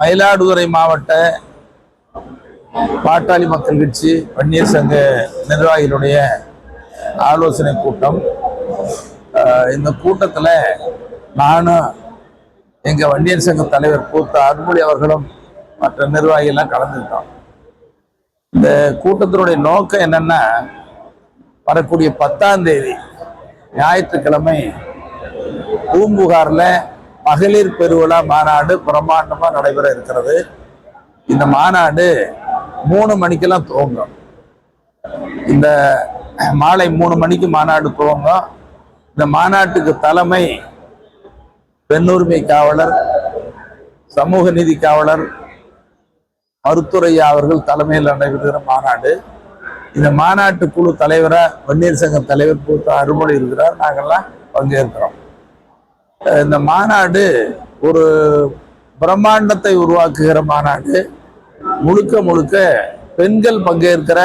மயிலாடுதுறை மாவட்ட பாட்டாளி மக்கள் கட்சி வன்னியர் சங்க நிர்வாகிகளுடைய ஆலோசனை கூட்டம். இந்த கூட்டத்தில் நானும் எங்கள் வன்னியர் சங்க தலைவர் கூத்த அன்புலி அவர்களும் மற்ற நிர்வாகிகள்லாம் கலந்துக்கிட்டோம். இந்த கூட்டத்தினுடைய நோக்கம் என்னன்னா வரக்கூடிய பத்தாம் தேதி ஞாயிற்றுக்கிழமை பூம்புகாரில் மகளிர் பெருவிழா மாநாடு பிரம்மாண்டமாக நடைபெற இருக்கிறது. இந்த மாநாடு மூணு மணிக்கெல்லாம் துவங்கும். இந்த மாலை மூணு மணிக்கு மாநாடு துவங்கும். இந்த மாநாட்டுக்கு தலைமை பெண்ணுரிமை காவலர் சமூக நீதி காவலர் மருத்துவரையா அவர்கள் தலைமையில் நடைபெறுகிற மாநாடு. இந்த மாநாட்டு குழு தலைவரா வன்னியர் சங்க தலைவர் பூத்த அருள்மொழி இருக்கிறார். நாங்கெல்லாம் பங்கேற்கிறோம். இந்த மாநாடு ஒரு பிரம்மாண்டத்தை உருவாக்குகிற மாநாடு. முழுக்க முழுக்க பெண்கள் பங்கேற்கிற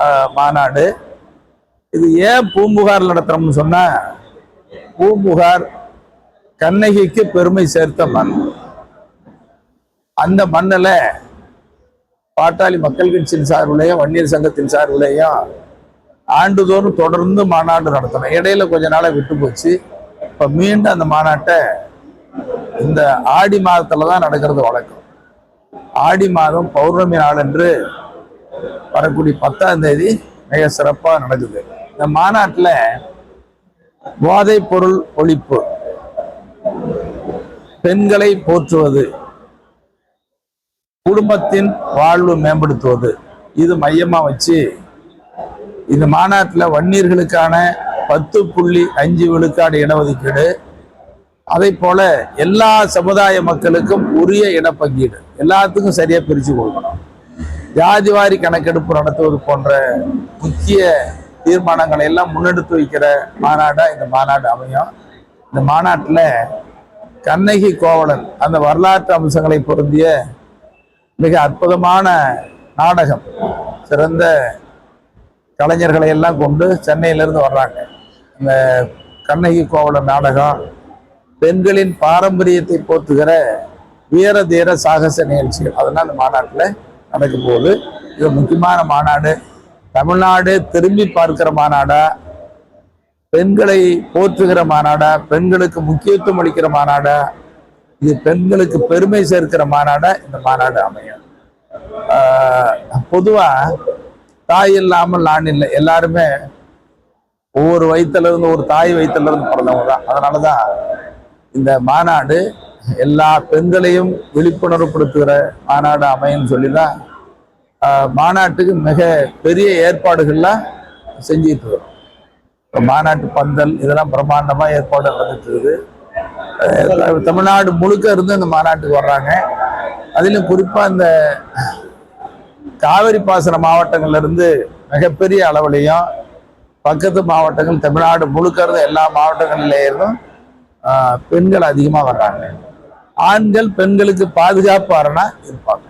அஹ், மாநாடு. இது ஏன் பூம்புகார் நடத்துறோம்னு சொன்னா பூம்புகார் கண்ணகிக்கு பெருமை சேர்த்த மண். அந்த மண்ணில் பாட்டாளி மக்கள் கட்சியின் சார்பிலையும் வன்னியர் சங்கத்தின் சார்பிலையும் ஆண்டுதோறும் தொடர்ந்து மாநாடு நடத்தணும். இடையில கொஞ்ச நாளா விட்டு போச்சு இப்போ மீண்டும் அந்த மாநாட்டை இந்த ஆடி மாதத்தில் தான் நடக்கிறது வழக்கம். ஆடி மாதம் பௌர்ணமி நாள் என்று வரக்கூடிய பத்தாம் தேதி மிக சிறப்பா நடக்குது. இந்த மாநாட்டில் போதைப் பொருள் ஒழிப்பு பெண்களை போற்றுவது குடும்பத்தின் வாழ்வு மேம்படுத்துவது இது மையமா வச்சு இந்த மாநாட்டில் வன்னியர்களுக்கான பத்து புள்ளி அஞ்சு விழுக்காடு இடஒதுக்கீடு அதே போல எல்லா சமுதாய மக்களுக்கும் உரிய இடப்பங்கீடு எல்லாத்துக்கும் சரியா பிரிச்சு கொடுக்கணும். ஜாதிவாரி கணக்கெடுப்பு நடத்துவது போன்ற முக்கிய தீர்மானங்களை எல்லாம் முன்னெடுத்து வைக்கிற மாநாடா இந்த மாநாடு அமையும். இந்த மாநாட்டில் கண்ணகி கோவலன் அந்த வரலாற்று அம்சங்களை பொருந்திய மிக அற்புதமான நாடகம் சிறந்த கலைஞர்களை எல்லாம் கொண்டு சென்னையிலிருந்து வர்றாங்க. இந்த கண்ணகி கோவல நாடகம் பெண்களின் பாரம்பரியத்தை போற்றுகிற வீர தீர சாகச நிகழ்ச்சிகள் அதெல்லாம் அந்த மாநாட்டில் நடக்கும் போது இது முக்கியமான மாநாடு. தமிழ்நாடு திரும்பி பார்க்கிற மாநாடா? பெண்களை போற்றுகிற மாநாடா? பெண்களுக்கு முக்கியத்துவம் அளிக்கிற மாநாடா? இது பெண்களுக்கு பெருமை சேர்க்கிற மாநாடா? இந்த மாநாடு அமையும். பொதுவாக தாய் இல்லாமல் நான் இல்லை. எல்லாருமே ஒவ்வொரு வயிற்றுல இருந்து ஒரு தாய் வயிற்றுல இருந்து பிறந்தவங்க தான். அதனாலதான் இந்த மாநாடு எல்லா பெண்களையும் விழிப்புணர்வுப்படுத்துகிற மாநாடு அமையும் சொல்லி தான் மாநாட்டுக்கு மிக பெரிய ஏற்பாடுகள்லாம் செஞ்சிட்டு இருக்கோம் மாநாட்டு பந்தல் இதெல்லாம் பிரம்மாண்டமாக ஏற்பாடு நடந்துட்டு இருக்குது. தமிழ்நாடு முழுக்க இருந்து இந்த மாநாட்டுக்கு வர்றாங்க. அதிலும் குறிப்பாக இந்த காவிரி பாசன மாவட்டங்கள்ல இருந்து மிகப்பெரிய அளவுலையும் பக்கத்து மாவட்டங்கள் தமிழ்நாடு முழுக்க எல்லா மாவட்டங்களிலேயும் பெண்கள் அதிகமாக வர்றாங்க. ஆண்கள் பெண்களுக்கு பாதுகாப்பு அரணா இருப்பாங்க.